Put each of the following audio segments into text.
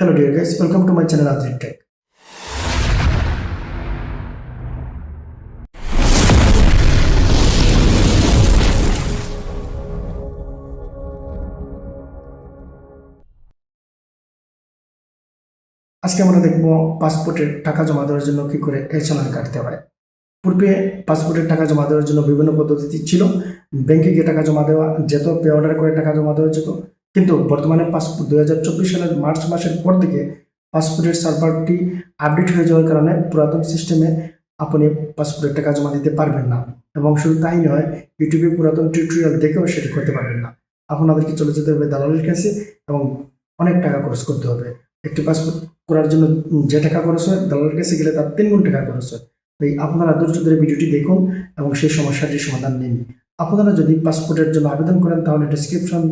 Hello dear guys, welcome to my channel Adric Tech. আজকে আমরা দেখব পাসপোর্টের টাকা জমা দেওয়ার জন্য কি করে এ চালান কাটতে হয়। পূর্বে পাসপোর্টের টাকা জমা দেওয়ার জন্য বিভিন্ন পদ্ধতি ছিল। ব্যাংকে গিয়ে টাকা জমা দেওয়া যেত পে অর্ডার করে টাকা জমা দেওয়া যেত। কিন্তু বর্তমানে পাসপোর্ট দু হাজার চব্বিশ সালের মার্চ মাসের পর থেকে পাসপোর্টের সার্ভারটি আপডেট হয়ে যাওয়ার কারণে পুরাতন সিস্টেমে আপনি পাসপোর্টের টাকা জমা দিতে পারবেন না। এবং শুধু তাই নয় ইউটিউবে পুরাতন টিউটোরিয়াল দেখেও সেটি করতে পারবেন না। আপনাদেরকে চলে যেতে হবে দালালের কাছে এবং অনেক টাকা খরচ করতে হবে। একটি পাসপোর্ট করার জন্য যে টাকা খরচ হয়, দালালের কাছে গেলে তার তিন গুণ টাকা খরচ হয়। তাই আপনারা ধৈর্য ধরে ভিডিওটি দেখুন এবং সেই সমস্যাটির সমাধান নিন। আপনারা যদি পাসপোর্টের জন্য আবেদন করেন, তাহলে ডিসক্রিপশন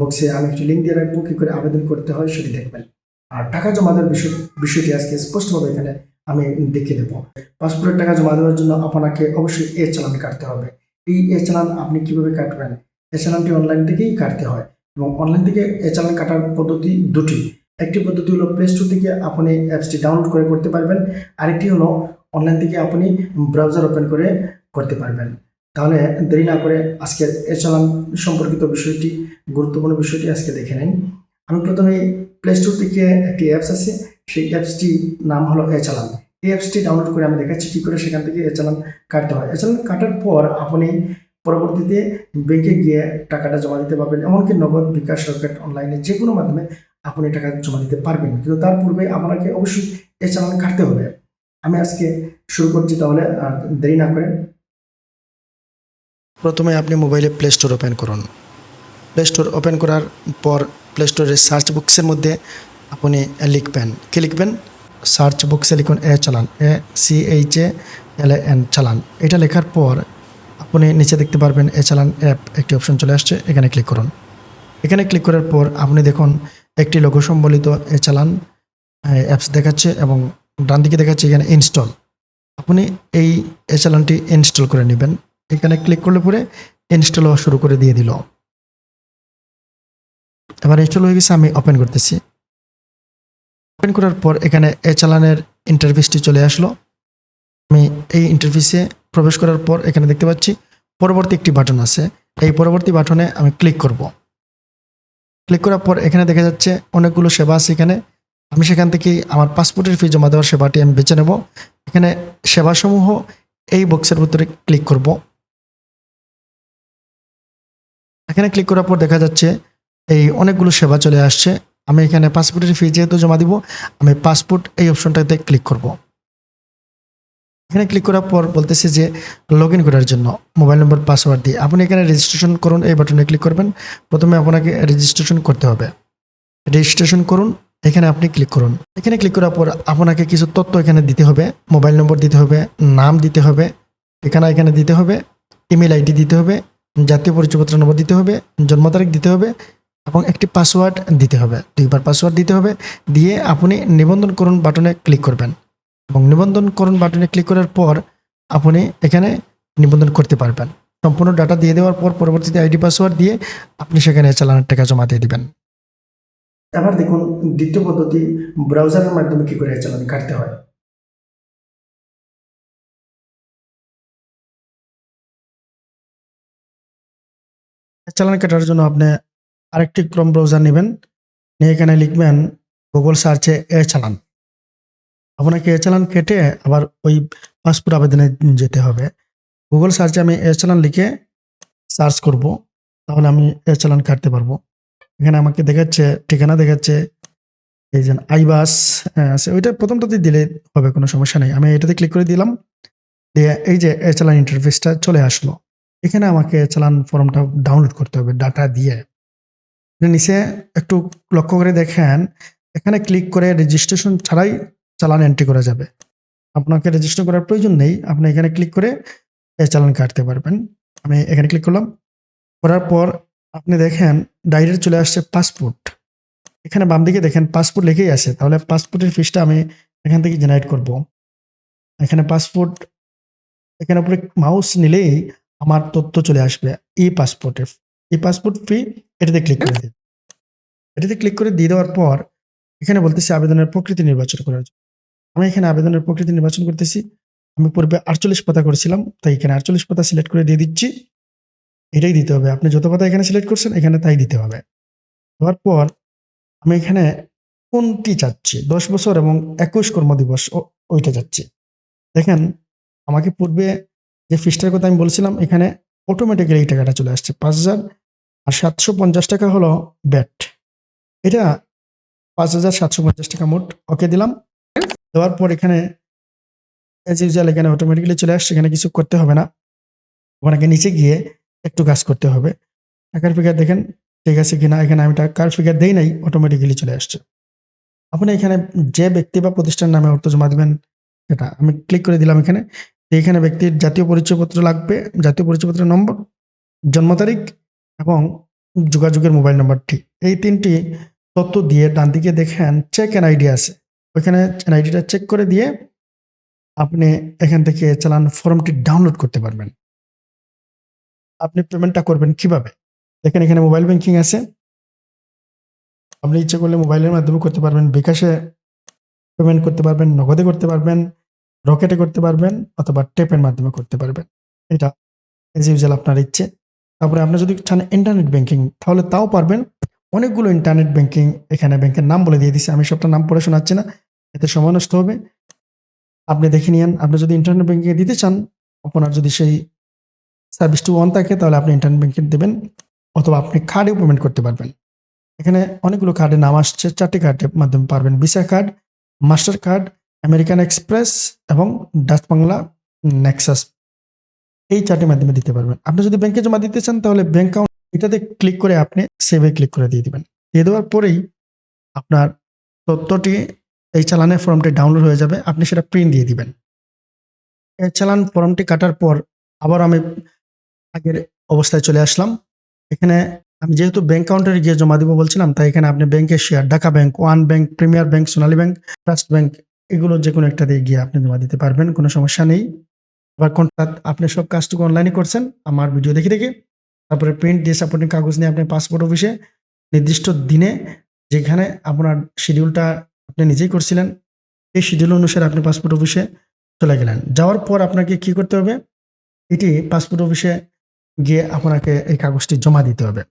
বক্সে আমি একটি লিঙ্ক দিয়ে রাখব, কী করে আবেদন করতে হয় সেটি দেখবেন। আর টাকা জমা দেওয়ার বিষয় বিষয়টি আজকে স্পষ্টভাবে এখানে আমি দেখিয়ে দেবো। পাসপোর্টের টাকা জমা দেওয়ার জন্য আপনাকে অবশ্যই এ চালান কাটতে হবে। এই এ চালান আপনি কীভাবে কাটবেন? এ চালানটি অনলাইন থেকেই কাটতে হয় এবং অনলাইন থেকে এ চালান কাটার পদ্ধতি দুটি। একটি পদ্ধতি হলো প্লে স্টোর থেকে আপনি অ্যাপসটি ডাউনলোড করে করতে পারবেন। আরেকটি হলো অনলাইন থেকে আপনি ব্রাউজার ওপেন করে করতে পারবেন। তাহলে দেরি না করে আজকের এ চালান সম্পর্কিত বিষয়টি, গুরুত্বপূর্ণ বিষয়টি আজকে দেখে নিন। আমি প্রথমে প্লে স্টোর থেকে একটি অ্যাপস আছে, সেই অ্যাপসটি নাম হলো এ চালান এই অ্যাপসটি ডাউনলোড করে আমি দেখাচ্ছি কী করে সেখান থেকে এ চালান কাটতে হয়। এ চালান কাটার পর আপনি পরবর্তীতে ব্যাংকে গিয়ে টাকাটা জমা দিতে পারবেন, এমনকি নগদ বিকাশ রকেট অনলাইনে যে কোনো মাধ্যমে আপনি টাকা জমা দিতে পারবেন। কিন্তু তার পূর্বে আপনাকে অবশ্যই এ চালান কাটতে হবে। আমি আজকে শুরু করছি তাহলে দেরি না করে প্রথমে আপনি মোবাইলে প্লে স্টোর ওপেন করুন। প্লে স্টোর ওপেন করার পর প্লে স্টোরের সার্চ বক্সের মধ্যে আপনি লিখবেন। কি লিখবেন? সার্চ বক্সে লিখুন এ চালান। A C H A L N চালান। এটা লেখার পর আপনি নিচে দেখতে পারবেন এ চালান অ্যাপ একটি অপশন চলে আসছে। এখানে ক্লিক করুন। এখানে ক্লিক করার পর আপনি দেখুন একটি লোগো সম্বলিত এ চালান অ্যাপস দেখাচ্ছে এবং ডান দিকে দেখাচ্ছে এখানে ইনস্টল আপনি এই এ চালানটি ইনস্টল করে নেবেন। এখানে ক্লিক করলে পরে ইনস্টল হওয়া শুরু করে দিয়ে দিল। এবার ইনস্টল হয়ে গেছে, আমি ওপেন করতেছি। ওপেন করার পর এখানে এ চালানের ইন্টারফেসটি চলে আসলো। আমি এই ইন্টারফেসে প্রবেশ করার পর এখানে দেখতে পাচ্ছি পরবর্তী একটি বাটন আছে। এই পরবর্তী বাটনে আমি ক্লিক করব। ক্লিক করার পর এখানে দেখা যাচ্ছে অনেকগুলো সেবা আছে এখানে। আমি সেখান থেকেই আমার পাসপোর্টের ফি জমা দেওয়ার সেবাটি আমি বেছে নেব। এখানে সেবাসমূহ এই বক্সের ভিতরে ক্লিক করব। এখানে ক্লিক করার পর দেখা যাচ্ছে এই অনেকগুলো সেবা চলে আসছে। আমি এখানে পাসপোর্টের ফি যেহেতু জমা দিব, আমি পাসপোর্ট এই অপশনটাতে ক্লিক করব। এখানে ক্লিক করার পর বলতেছে যে লগ করার জন্য মোবাইল নম্বর পাসওয়ার্ড দিয়ে। আপনি এখানে রেজিস্ট্রেশন করুন, এই বাটনে ক্লিক করবেন। প্রথমে আপনাকে রেজিস্ট্রেশন করতে হবে। রেজিস্ট্রেশন করুন, এখানে আপনি ক্লিক করুন। এখানে ক্লিক করার পর আপনাকে কিছু তথ্য এখানে দিতে হবে। মোবাইল নম্বর দিতে হবে, নাম দিতে হবে এখানে এখানে দিতে হবে ইমেল আইডি দিতে হবে জাতীয় পরিচয়পত্র নম্বর দিতে হবে, জন্ম তারিখ দিতে হবে, এবং একটি পাসওয়ার্ড দিতে হবে। দুইবার পাসওয়ার্ড দিতে হবে, দিয়ে আপনি নিবন্ধন করুন বাটনে ক্লিক করবেন। এবং নিবন্ধন করুন বাটনে ক্লিক করার পর আপনি এখানে নিবন্ধন করতে পারবেন। সম্পূর্ণ ডাটা দিয়ে দেওয়ার পর পরবর্তীতে আইডি পাসওয়ার্ড দিয়ে আপনি সেখানে চালানোর টাকা জমা দিয়ে দেবেন। এবার দেখুন দ্বিতীয় পদ্ধতি ব্রাউজারের মাধ্যমে কি করে চালান, কাটতে হয়। চালান কাটার জন্য আপনি আরেকটি ক্রোম ব্রাউজার নেবেন। নিয়ে এখানে লিখবেন গুগল সার্চে এ চালান। আপনাকে এ চালান কেটে আবার ওই পাসপোর্ট আবেদনে যেতে হবে। গুগল সার্চে আমি এ চালান লিখে সার্চ করব, তাহলে আমি এ চালান কাটতে পারব। এখানে আমাকে দেখাচ্ছে, ঠিকানা দেখাচ্ছে, এই যে আইবাস আছে ওইটা প্রথমটাতে দিলে হবে, কোনো সমস্যা নেই। আমি এটাতে ক্লিক করে দিলাম, দিয়ে এই যে এ চালান ইন্টারফেসটা চলে আসলো। এখানে আমাকে চালান ফর্মটা ডাউনলোড করতে হবে ডাটা দিয়ে। নিচে একটু লক্ষ্য করে দেখেন, এখানে ক্লিক করে রেজিস্ট্রেশন ছাড়াই চালান এন্ট্রি করা যাবে। আপনাকে রেজিস্টার করার প্রয়োজন নেই, আপনি এখানে ক্লিক করে চালান কাটতে পারবেন। আমি এখানে ক্লিক করলাম, করার পর আপনি দেখেন ডাইরেক্ট চলে আসছে পাসপোর্ট এখানে বাম দিকে দেখেন পাসপোর্ট লিখেই আছে। তাহলে পাসপোর্টের ফিসটা আমি এখান থেকে জেনারেট করব। এখানে পাসপোর্ট এখানে উপরে মাউস নিলেই আমার তথ্য চলে আসবে ই পাসপোর্টের ই পাসপোর্ট ফি এটাতে ক্লিক করে দিন। এটাতে ক্লিক করে দিয়ে দেওয়ার পর, এখানে বলতেছি আবেদনের প্রকৃতি নির্বাচন করার জন্য। আমি এখানে আবেদনের প্রকৃতি নির্বাচন করতেছি। আমি পূর্বে আটচল্লিশ পাতা করেছিলাম, তাই এখানে আটচল্লিশ পাতা সিলেক্ট করে দিয়ে দিচ্ছি। এটাই দিতে হবে। আপনি যত পাতা এখানে সিলেক্ট করছেন, এখানে তাই দিতে হবে। দেওয়ার পর, আমি এখানে কোনটি চাচ্ছি? দশ বছর এবং একুশ কর্মদিবস ওইটা চাচ্ছি। দেখেন, আমাকে পূর্বে যে ফিসটার কথা আমি বলছিলাম, এখানে অটোমেটিক্যালি এই টাকাটা চলে আসছে, পাঁচ হাজার আর সাতশো পঞ্চাশ টাকা হলো ব্যাট এটা পাঁচ হাজার সাতশো পঞ্চাশ টাকা মোট, ওকে দিলাম। দেওয়ার পর এখানে এজ ইউজুয়াল এখানে অটোমেটিক্যালি চলে আসছে, এখানে কিছু করতে হবে না। ওখানে নিচে গিয়ে একটু কাজ করতে হবে। টাকার ফিগার দেখেন, ঠিক আছে কিনা, এখানে আমি টাকার ফিগার দেই নাই অটোমেটিক্যালি চলে আসছে। আপনি এখানে যে ব্যক্তি বা প্রতিষ্ঠান নামে অর্থ জমা দেবেন, সেটা আমি ক্লিক করে দিলাম এখানে। এখানে ব্যক্তির জাতীয় পরিচয়পত্র লাগবে, জাতীয় পরিচয়পত্রের নম্বর, জন্ম তারিখ এবং যোগাযোগের মোবাইল নাম্বারটি। এই তিনটি তথ্য দিয়ে ডান দিকে দেখেন চেক এন আইডি আছে। ওইখানে এন আইডিটা চেক করে দিয়ে আপনি এখান থেকে চালান ফর্মটি ডাউনলোড করতে পারবেন। আপনি পেমেন্টটা করবেন কীভাবে? দেখেন এখানে মোবাইল ব্যাংকিং আছে। আপনি ইচ্ছে করলে মোবাইলের মাধ্যমে করতে পারবেন, বিকাশে পেমেন্ট করতে পারবেন, নগদে করতে পারবেন রকেটে করতে পারবেন অথবা টেপের মাধ্যমে করতে পারবেন। এটা এজ ইউজুয়াল আপনার ইচ্ছে। তারপরে আপনি যদি চান ইন্টারনেট ব্যাংকিং তাহলে তাও পারবেন। অনেকগুলো ইন্টারনেট ব্যাংকিং এখানে ব্যাংকের নাম বলে দিয়ে দিচ্ছি আমি সবটা নাম পড়ে শোনাচ্ছি না। এতে সময় নষ্ট হবে। আপনি দেখে নিন আপনি যদি ইন্টারনেট ব্যাংকিং দিতে চান, আপনার যদি সেই সার্ভিসটি অন থাকে, তাহলে আপনি ইন্টারনেট ব্যাংকিং দেবেন। অথবা আপনি কার্ডেও পেমেন্ট করতে পারবেন। এখানে অনেকগুলো কার্ডের নাম আসছে। চারটি কার্ডের মাধ্যমে পারবেন Visa card Master card American Express এবং ডাচ বাংলা নেক্সাস এই চারটির মাধ্যমে দিতে পারবেন। আপনি যদি ব্যাংকে জমা দিতে চান, তাহলে ব্যাংক অ্যাকাউন্ট এটাতে ক্লিক করে আপনি সেভে ক্লিক করে দিয়ে দিবেন। দিয়ে দেওয়ার পরেই আপনার তথ্যটি, এই চালানের ফর্মটি ডাউনলোড হয়ে যাবে। আপনি সেটা প্রিন্ট দিয়ে দিবেন। এই চালান ফর্মটি কাটার পর আবার আমি আগের অবস্থায় চলে আসলাম। এখানে আমি যেহেতু ব্যাংক কাউন্টারে গিয়ে জমা দিব বলছিলাম, তাই এখানে আপনি ব্যাংকের share Dhaka bank One bank Premier bank Sonali bank Trust bank এগুলো যে কোনো একটা দিয়ে গিয়ে আপনি জমা দিতে পারবেন, কোনো সমস্যা নেই। আবার কোনটা আপনি সব কাজটুকু অনলাইনে করছেন, আমার ভিডিও দেখে দেখে। তারপরে প্রিন্ট দিয়ে সাপোর্টিং কাগজ নিয়ে আপনি পাসপোর্ট অফিসে নির্দিষ্ট দিনে যেখানে আপনার শিডিউলটা আপনি নিজেই করছিলেন এই শিডিউল অনুসারে আপনি পাসপোর্ট অফিসে চলে গেলেন। যাওয়ার পর আপনাকে কি করতে হবে? এটি পাসপোর্ট অফিসে গিয়ে আপনাকে এই কাগজটি জমা দিতে হবে।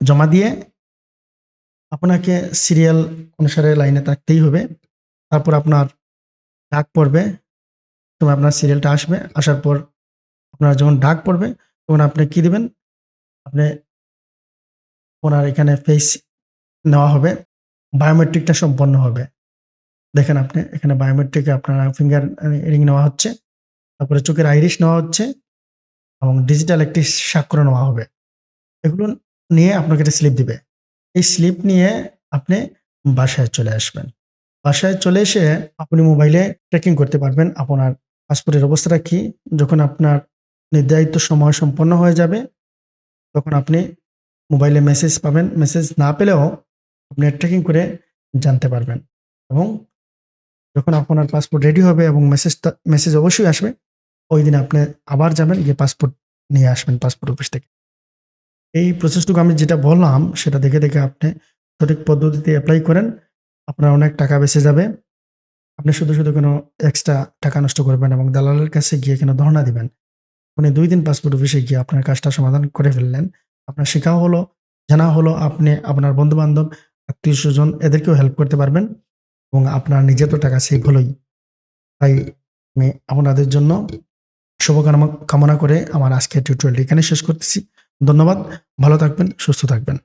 জমা দিয়ে আপনাকে সিরিয়াল অনুসারে লাইনে থাকতেই হবে। তারপর আপনার ডাক পড়বে সময় আপনার সিরিয়ালটা আসবে, আসার পর আপনার যখন ডাক পড়বে, তখন আপনি কি দিবেন? আপনি ওনার এখানে ফেস নেওয়া হবে বায়োমেট্রিকটা সম্পন্ন হবে। দেখেন আপনি, এখানে বায়োমেট্রিকে আপনার ফিঙ্গার রিং নেওয়া হচ্ছে, তারপরে চোখের আইরিশ নেওয়া হচ্ছে এবং ডিজিটাল একটি স্বাক্ষর নেওয়া হবে। এগুলো নিয়ে আপনাকে একটা স্লিপ দিবে। এই স্লিপ নিয়ে আপনি বাসায় চলে আসবেন। বাসায় চলে এসে আপনি মোবাইলে ট্রেকিং করতে পারবেন আপনার পাসপোর্টের অবস্থাটা কি, যখন আপনার নির্ধারিত সময় সম্পন্ন হয়ে যাবে, তখন আপনি মোবাইলে মেসেজ পাবেন। মেসেজ না পেলেও আপনি ট্রেকিং করে জানতে পারবেন। এবং যখন আপনার পাসপোর্ট রেডি হবে এবং মেসেজটা মেসেজ অবশ্যই আসবে, ওই দিন আপনি আবার যাবেন, গিয়ে পাসপোর্ট নিয়ে আসবেন পাসপোর্ট অফিস থেকে। এই প্রসেসটুকু আমি যেটা বললাম, সেটা দেখে দেখে আপনি সঠিক পদ্ধতিতে অ্যাপ্লাই করেন। আপনার অনেক টাকা বেঁচে যাবে। আপনি শুধু শুধু কোনো এক্সট্রা টাকা নষ্ট করবেন এবং দালালের কাছে গিয়ে কেন ধর্ণা দিবেন। উনি দুই দিন পাসপোর্ট অফিসে গিয়ে আপনার কাজটা সমাধান করে ফেললেন। আপনার শেখাও হলো জানা হলো, আপনি আপনার বন্ধু বান্ধব আত্মীয় স্বজন এদেরকেও হেল্প করতে পারবেন এবং আপনার নিজে তো টাকা সেভ হলোই। তাই আমি আপনাদের জন্য শুভকামনা, কামনা করে আমার আজকের টিউটোরিয়ালটি এখানে শেষ করতেছি। ধন্যবাদ, ভালো থাকবেন, সুস্থ থাকবেন।